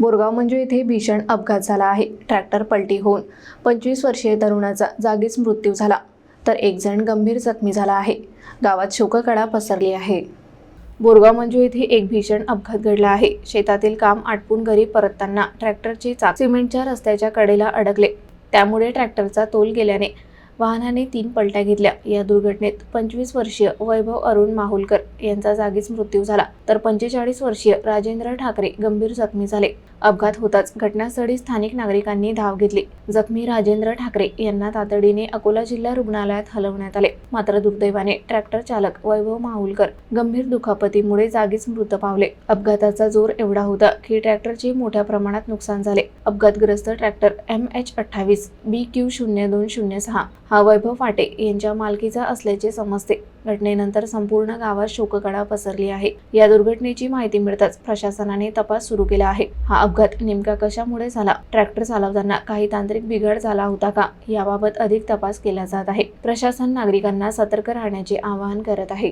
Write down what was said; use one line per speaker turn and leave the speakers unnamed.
बोरगाव म्हणजे मंजू येथे भीषण अपघात झाला आहे. ट्रॅक्टर पलटी होऊन पंचवीस वर्षीय तरुणाचा जागीच मृत्यू झाला. तर एक जण गंभीर जखमी झाला आहे. गावात शोककळा पसरली आहे. बोरगाव म्हणजे मंजू येथे एक भीषण अपघात घडला आहे. शेतातील काम आटपून घरी परतताना ट्रॅक्टरची चाक सिमेंटच्या रस्त्याच्या कडेला अडकले. त्यामुळे ट्रॅक्टरचा तोल गेल्याने वाहनाने तीन पलट्या घेतल्या. या दुर्घटनेत पंचवीस वर्षीय वैभव अरुण माहुलकर यांचा जागीच मृत्यू झाला. तर पंचेचाळीस वर्षीय राजेंद्र ठाकरे गंभीर जखमी झाले. अपघात होताच घटनास्थळी स्थानिक नागरिकांनी धाव घेतली. जखमी राजेंद्र ठाकरे यांना तातडीने अकोला जिल्हा रुग्णालयात हलवण्यात आले. मात्र दुर्दैवाने ट्रॅक्टर चालक वैभव माहुलकर गंभीर दुखापतीमुळे जागीच मृत पावले. अपघाताचा जोर एवढा होता की ट्रॅक्टरचे मोठ्या प्रमाणात नुकसान झाले. अपघातग्रस्त ट्रॅक्टर एम एच अठ्ठावीस बी क्यू शून्य दोन शून्य सहा हा वैभव फाटे यांच्या मालकीचा असल्याचे समजते. घटनेनंतर संपूर्ण गावात शोककळा पसरली आहे. या दुर्घटनेची माहिती मिळताच प्रशासनाने तपास सुरू केला आहे. हा अपघात नेमका कशामुळे झाला? ट्रॅक्टर चालवताना काही तांत्रिक बिघाड झाला होता का? याबाबत अधिक तपास केला जात आहे. प्रशासन नागरिकांना सतर्क राहण्याचे आवाहन करत आहे.